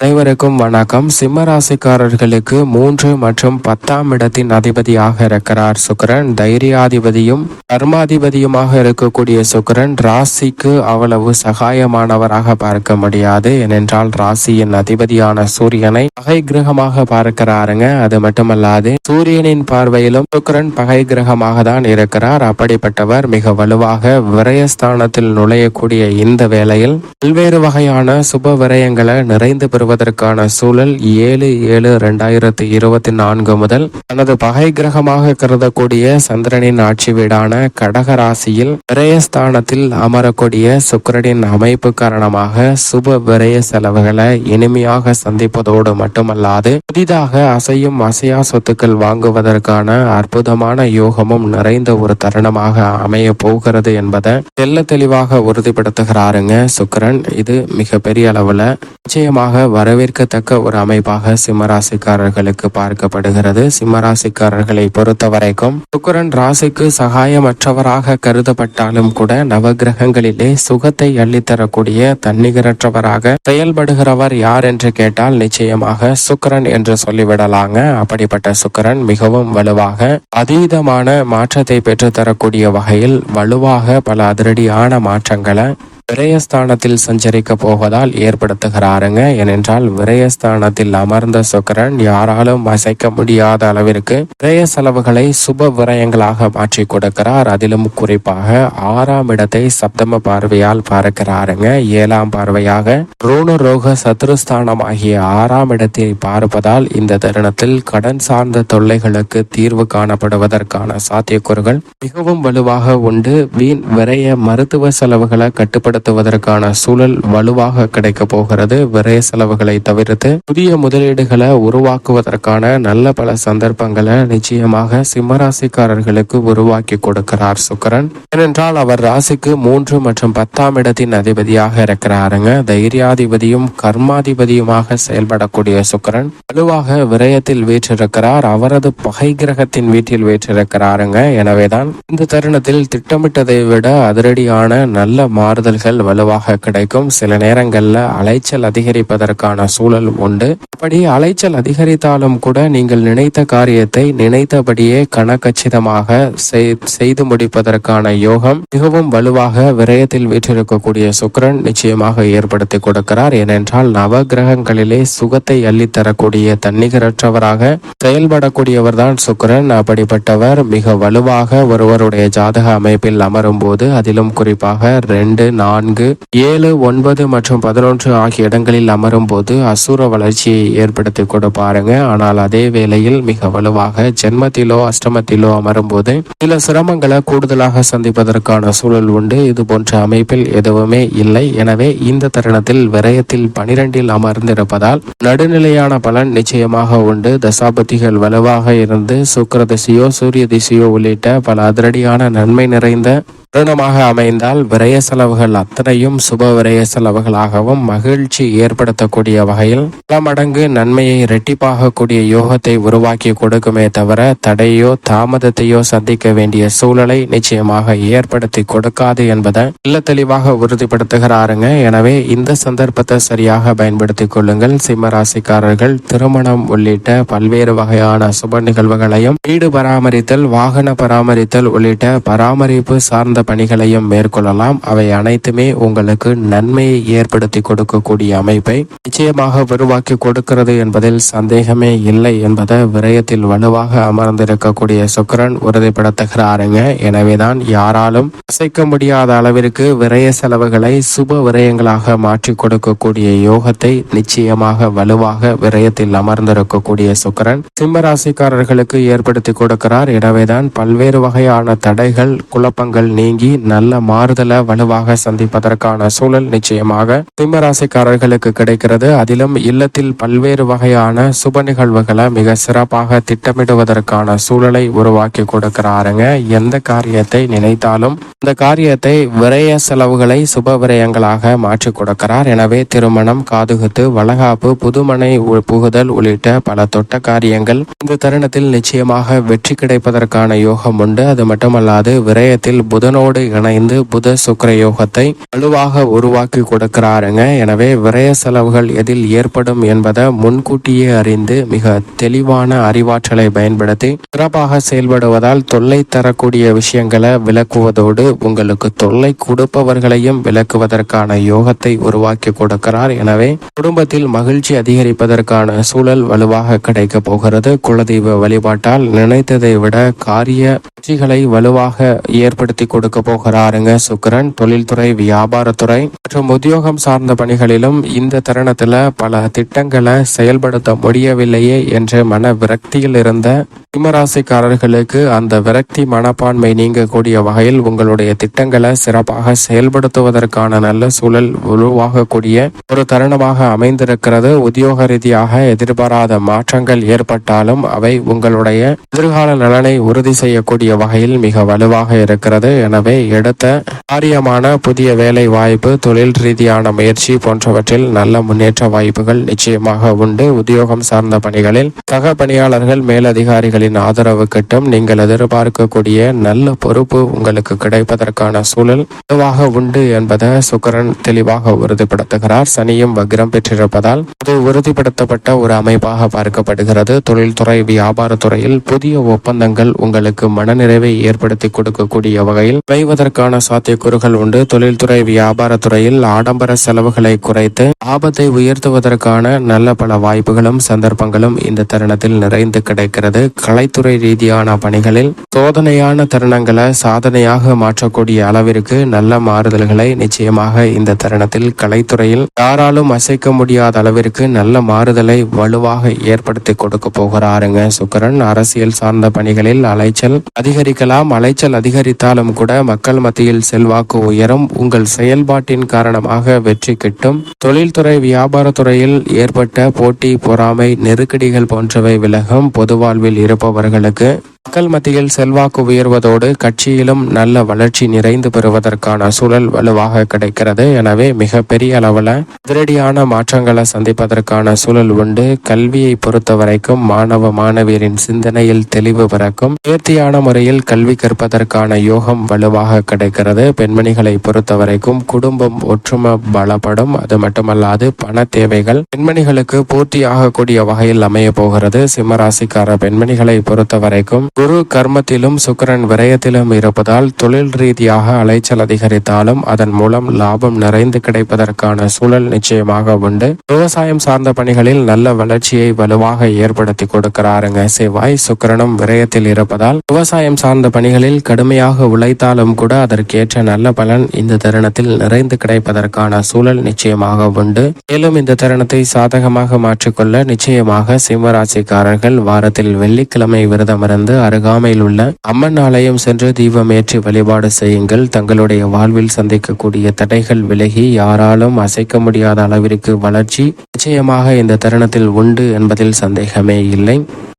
அனைவருக்கும் வணக்கம். சிம்ம ராசிக்காரர்களுக்கு மூன்று மற்றும் பத்தாம் இடத்தின் அதிபதியாக இருக்கிறார் சுக்கிரன். தைரியாதிபதியும் கர்மாதிபதியுமாக இருக்கக்கூடிய சுக்கரன் ராசிக்கு அவ்வளவு சகாயமானவராக பார்க்க முடியாது. ஏனென்றால் ராசியின் அதிபதியான சூரியனை பகை கிரகமாக பார்க்கிறாருங்க. அது மட்டுமல்லாது சூரியனின் பார்வையிலும் சுக்கிரன் பகை கிரகமாக தான் இருக்கிறார். அப்படிப்பட்டவர் மிக வலுவாக விரயஸ்தானத்தில் நுழையக்கூடிய இந்த வேளையில் பல்வேறு வகையான சுப விரயங்களை நிறைந்து வருவதற்கான சூழல் ஏழு ஏழு ரெண்டாயிரத்தி இருபத்தி நான்கு முதல் தனது பகை கிரகமாக கருதக்கூடிய சந்திரனின் ஆட்சி வீடான கடக ராசியில் விரயஸ்தானத்தில் அமரக்கூடிய சுக்கரனின் அமைப்பு காரணமாக சுப விரய செலவுகளை இனிமையாக சந்திப்பதோடு மட்டுமல்லாது புதிதாக அசையும் அசையா சொத்துக்கள் வாங்குவதற்கான அற்புதமான யோகமும் நிறைந்த ஒரு தருணமாக அமைய போகிறது என்பதை தெல்ல தெளிவாக உறுதிப்படுத்துகிறாருங்க சுக்கரன். இது மிக பெரிய அளவுல நிச்சயமாக வரவேற்கத்தக்க ஒரு அமைப்பாக சிம்மராசிக்காரர்களுக்கு பார்க்கப்படுகிறது. சிம்மராசிக்காரர்களை பொறுத்த வரைக்கும் சுக்கரன் ராசிக்கு சகாயமற்றவராக கருதப்பட்டாலும் கூட நவகிரகங்களிலே சுகத்தை அள்ளித்தரக்கூடிய தன்னிகரற்றவராக செயல்படுகிறவர் யார் என்று கேட்டால் நிச்சயமாக சுக்கரன் என்று சொல்லிவிடலாங்க. அப்படிப்பட்ட சுக்கரன் மிகவும் வலுவாக அதீதமான மாற்றத்தை பெற்றுத்தரக்கூடிய வகையில் வலுவாக பல அதிரடியான மாற்றங்களை விரயஸ்தானத்தில் சஞ்சரிக்க போவதால் ஏற்படுத்துகிறாருங்க. ஏனென்றால் விரயஸ்தானத்தில் அமர்ந்த சுக்கரன் யாராலும் அசைக்க முடியாத அளவிற்கு விரய செலவுகளை சுப விரயங்களாக மாற்றி கொடுக்கிறார். அதிலும் குறிப்பாக ஆறாம் இடத்தை சப்தம பார்வையால் பார்க்கிறாருங்க. ஏழாம் பார்வையாக ரோண ரோக சத்ருஸ்தானம் ஆகிய ஆறாம் இடத்தை பார்ப்பதால் இந்த தருணத்தில் கடன் சார்ந்த தொல்லைகளுக்கு தீர்வு காணப்படுவதற்கான சாத்தியக்கூறுகள் மிகவும் வலுவாக உண்டு. வீண் விரய மருத்துவ செலவுகளை கட்டுப்படுத்த பயன்படுத்துவதற்கான சூழல் வலுவாக கிடைக்க போகிறது. விரைய செலவுகளை தவிர்த்து புதிய முதலீடுகளை உருவாக்குவதற்கான நல்ல பல சந்தர்ப்பங்களை நிச்சயமாக சிம்மராசிக்காரர்களுக்கு உருவாக்கி கொடுக்கிறார் சுக்கரன். ஏனென்றால் அவர் ராசிக்கு மூன்று மற்றும் பத்தாம் இடத்தின் அதிபதியாக இருக்கிறாருங்க. தைரியாதிபதியும் கர்மாதிபதியுமாக செயல்படக்கூடிய சுக்கரன் வலுவாக விரயத்தில் வீற்றிருக்கிறார். அவரது பகை கிரகத்தின் வீட்டில் வீற்றிருக்கிறாருங்க. எனவேதான் இந்த தருணத்தில் திட்டமிட்டதை விட அதிரடியான நல்ல மாறுதல்கள் வலுவாக கிடைக்கும். சில நேரங்களில் அலைச்சல் அதிகரிப்பதற்கான சூழல் உண்டு. அப்படி அலைச்சல் அதிகரித்தாலும் கூட நீங்கள் நினைத்த காரியத்தை நினைத்தபடியே கணக்கச்சிதமாக செய்து முடிப்பதற்கான யோகம் மிகவும் வலுவாக விரயத்தில் வீற்றிருக்கக்கூடிய சுக்கரன் நிச்சயமாக ஏற்படுத்தி கொடுக்கிறார். ஏனென்றால் நவ கிரகங்களிலே சுகத்தை அள்ளித்தரக்கூடிய தன்னிகரற்றவராக செயல்படக்கூடியவர் தான் சுக்கரன். அப்படிப்பட்டவர் மிக வலுவாக ஒருவருடைய ஜாதக அமைப்பில் அமரும் போது அதிலும் குறிப்பாக ரெண்டு நான்கு ஏழு ஒன்பது மற்றும் பதினொன்று ஆகிய இடங்களில் அமரும் போது அசுர வளர்ச்சியை ஏற்படுத்தி கூட பாருங்க. ஆனால் அதே வேளையில் மிக வலுவாக ஜென்மத்திலோ அஷ்டமத்திலோ அமரும் போது சில சிரமங்களை கூடுதலாக சந்திப்பதற்கான சூழல் உண்டு. இது போன்ற அமைப்பில் எதுவுமே இல்லை. எனவே இந்த தருணத்தில் விரயத்தில் பனிரெண்டில் அமர்ந்திருப்பதால் நடுநிலையான பலன் நிச்சயமாக உண்டு. தசாபதிகள் வலுவாக இருந்து சுக்கர திசையோ சூரிய திசையோ உள்ளிட்ட பல அதிரடியான நன்மை நிறைந்த தருணமாக அமைந்தால் விரய செலவுகள் அத்தனையும் சுப விரய செலவுகளாகவும் மகிழ்ச்சி ஏற்படுத்தக்கூடிய வகையில் பல மடங்கு நன்மையை இரட்டிப்பாகக்கூடிய யோகத்தை உருவாக்கி கொடுக்குமே தவிர தடையோ தாமதத்தையோ சந்திக்க வேண்டிய சூழலை நிச்சயமாக ஏற்படுத்தி கொடுக்காது என்பதை இல்ல தெளிவாக உறுதிப்படுத்துகிறாருங்க. எனவே இந்த சந்தர்ப்பத்தை சரியாக பயன்படுத்திக் கொள்ளுங்கள். சிம்ம ராசிக்காரர்கள் திருமணம் உள்ளிட்ட பல்வேறு வகையான சுப நிகழ்வுகளையும் வீடு பராமரித்தல் வாகன பராமரித்தல் உள்ளிட்ட பராமரிப்பு சார்ந்த பணிகளையும் மேற்கொள்ளலாம். அவை அனைத்துமே உங்களுக்கு நன்மையை ஏற்படுத்தி கொடுக்கக்கூடிய அமைப்பை நிச்சயமாக உருவாக்கி கொடுக்கிறது என்பதில் சந்தேகமே இல்லை என்பதை விரயத்தில் வலுவாக அமர்ந்திருக்கக்கூடிய சுக்கரன் உறுதிப்படுத்துகிறாருங்க. எனவேதான் யாராலும் அசைக்க முடியாத அளவிற்கு விரய செலவுகளை சுப விரயங்களாக மாற்றி கொடுக்கக்கூடிய யோகத்தை நிச்சயமாக வலுவாக விரயத்தில் அமர்ந்திருக்கக்கூடிய சுக்கரன் சிம்ம ராசிக்காரர்களுக்கு ஏற்படுத்தி கொடுக்கிறார். எனவேதான் பல்வேறு வகையான தடைகள் குழப்பங்கள் நீங்கி நல்ல மாறுதலை வலுவாக சந்திப்பதற்கான சூழல் நிச்சயமாக சிம்மராசிக்காரர்களுக்கு கிடைக்கிறது. அதிலும் இல்லத்தில் பல்வேறு வகையான சுப நிகழ்வுகளை மிக சிறப்பாக திட்டமிடுவதற்கான சூழலை உருவாக்கி கொடுக்கிறாருங்க. எந்த காரியத்தை நினைத்தாலும் இந்த காரியத்தை விரய செலவுகளை சுப விரயங்களாக மாற்றி கொடுக்கிறார். எனவே திருமணம் காதுகுத்து வளகாப்பு புதுமனை புகுதல் உள்ளிட்ட பல தொட்ட காரியங்கள் இந்த தருணத்தில் நிச்சயமாக வெற்றி கிடைப்பதற்கான யோகம் உண்டு. அது மட்டுமல்லாது விரயத்தில் புதன் புதனோடு இணைந்து புத சுக்கர யோகத்தை வலுவாக உருவாக்கி கொடுக்கிறாருங்க. எனவே விரய செலவுகள் எதில் ஏற்படும் என்பதை முன்கூட்டியே அறிந்து மிக தெளிவான அறிவாற்றலை பயன்படுத்தி சிறப்பாக செயல்படுவதால் தொல்லை தரக்கூடிய விஷயங்களை விளக்குவதோடு உங்களுக்கு தொல்லை கொடுப்பவர்களையும் விளக்குவதற்கான யோகத்தை உருவாக்கி கொடுக்கிறார். எனவே குடும்பத்தில் மகிழ்ச்சி அதிகரிப்பதற்கான சூழல் வலுவாக கிடைக்க போகிறது. குலதெய்வ வழிபாட்டால் நினைத்ததை விட காரிய வெற்றிகளை வலுவாக ஏற்படுத்தி கொடு கொடுக்க போகிறாருங்க சுக்கிரன். தொழில்துறை வியாபாரத்துறை மற்றும் உத்தியோகம் சார்ந்த பணிகளிலும் இந்த தருணத்துல பல திட்டங்களை செயல்படுத்த முடியவில்லையே என்ற மன விரக்தியில் இருந்த சிம்மராசிக்காரர்களுக்கு அந்த விரக்தி மனப்பான்மை நீங்கக்கூடிய வகையில் உங்களுடைய திட்டங்களை சிறப்பாக செயல்படுத்துவதற்கான நல்ல சூழல் உருவாகக்கூடிய ஒரு தருணமாக அமைந்திருக்கிறது. உத்தியோக ரீதியாக எதிர்பாராத மாற்றங்கள் ஏற்பட்டாலும் அவை உங்களுடைய எதிர்கால நலனை உறுதி செய்யக்கூடிய வகையில் மிக வலுவாக இருக்கிறது. என எனவே எடுத்த காரியமான புதிய வேலை வாய்ப்பு தொழில் ரீதியான முயற்சி போன்றவற்றில் நல்ல முன்னேற்ற வாய்ப்புகள் நிச்சயமாக உண்டு. உத்தியோகம் சார்ந்த பணிகளில் சக பணியாளர்கள் மேலதிகாரிகளின் ஆதரவு கிட்டும் நீங்கள் எதிர்பார்க்கக்கூடிய நல்ல பொறுப்பு உங்களுக்கு கிடைப்பதற்கான சூழல் வலுவாக உண்டு என்பதை சுக்கரன் தெளிவாக உறுதிப்படுத்துகிறார். சனியும் வக்ரம் பெற்றிருப்பதால் அது உறுதிப்படுத்தப்பட்ட ஒரு அமைப்பாக பார்க்கப்படுகிறது. தொழில்துறை வியாபாரத்துறையில் புதிய ஒப்பந்தங்கள் உங்களுக்கு மனநிறைவை ஏற்படுத்தி கொடுக்கக்கூடிய வகையில் குறைவதற்கான சாத்தியக்கூறுகள் உண்டு. தொழில்துறை வியாபாரத்துறையில் ஆடம்பர செலவுகளை குறைத்து ஆபத்தை உயர்த்துவதற்கான நல்ல பல வாய்ப்புகளும் சந்தர்ப்பங்களும் இந்த தருணத்தில் நிறைந்து கிடைக்கிறது. கலைத்துறை ரீதியான பணிகளில் சோதனையான தருணங்களை சாதனையாக மாற்றக்கூடிய அளவிற்கு நல்ல மாறுதல்களை நிச்சயமாக இந்த தருணத்தில் கலைத்துறையில் யாராலும் அசைக்க முடியாத அளவிற்கு நல்ல மாறுதலை வலுவாக ஏற்படுத்தி கொடுக்க போகிறாருங்க. சுக்கரன் அரசியல் சார்ந்த பணிகளில் அலைச்சல் அதிகரிக்கலாம். அலைச்சல் அதிகரித்தாலும் கூட மக்கள் மத்தியில் செல்வாக்கு உயரும். உங்கள் செயல்பாட்டின் காரணமாக வெற்றி கிட்டும். தொழில்துறை வியாபாரத்துறையில் ஏற்பட்ட போட்டி பொறாமை நெருக்கடிகள் போன்றவை விலகும். பொது வாழ்வில் இருப்பவர்களுக்கு மக்கள் மத்தியில் செல்வாக்கு உயர்வதோடு கட்சியிலும் நல்ல வளர்ச்சி நிறைந்து பெறுவதற்கான சூழல் வலுவாக கிடைக்கிறது. எனவே மிக பெரிய அளவில் அதிரடியான மாற்றங்களை சந்திப்பதற்கான சூழல் உண்டு. கல்வியை பொறுத்த வரைக்கும் மாணவ மாணவியரின் சிந்தனையில் தெளிவு பிறக்கும். நேர்த்தியான முறையில் கல்வி கற்பதற்கான யோகம் வலுவாக கிடைக்கிறது. பெண்மணிகளை பொறுத்த வரைக்கும் குடும்பம் ஒற்றுமை பலப்படும். அது மட்டுமல்லாது பண தேவைகள் பெண்மணிகளுக்கு பூர்த்தி ஆகக்கூடிய வகையில் அமைய போகிறது. சிம்மராசிக்கார பெண்மணிகளை பொறுத்த வரைக்கும் குரு கர்மத்திலும் சுக்கிரன் விரயத்திலும் இருப்பதால் தொழில் ரீதியாக அலைச்சல் அதிகரித்தாலும் அதன் மூலம் லாபம் நிறைந்து கிடைப்பதற்கான சூழல் நிச்சயமாக உண்டு. விவசாயம் சார்ந்த பணிகளில் நல்ல வளர்ச்சியை வலுவாக ஏற்படுத்தி கொடுக்கிறாருங்க. செவ்வாய் சுக்கிரனும் விரயத்தில் இருப்பதால் விவசாயம் சார்ந்த பணிகளில் கடுமையாக உழைத்தாலும் கூட அதற்கேற்ற நல்ல பலன் இந்த தருணத்தில் நிறைந்து கிடைப்பதற்கான சூழல் நிச்சயமாக உண்டு. மேலும் இந்த தருணத்தை சாதகமாக மாற்றிக்கொள்ள நிச்சயமாக சிம்மராசிக்காரர்கள் வாரத்தில் வெள்ளிக்கிழமை விரதமிருந்து அருகாமையில் உள்ள அம்மன் ஆலயம் சென்று தீபம் ஏற்றி வழிபாடு செய்யுங்கள். தங்களுடைய வாழ்வில் சந்திக்கக்கூடிய தடைகள் விலகி யாராலும் அசைக்க முடியாத அளவிற்கு வளர்ச்சி நிச்சயமாக இந்த தருணத்தில் உண்டு என்பதில் சந்தேகமே இல்லை.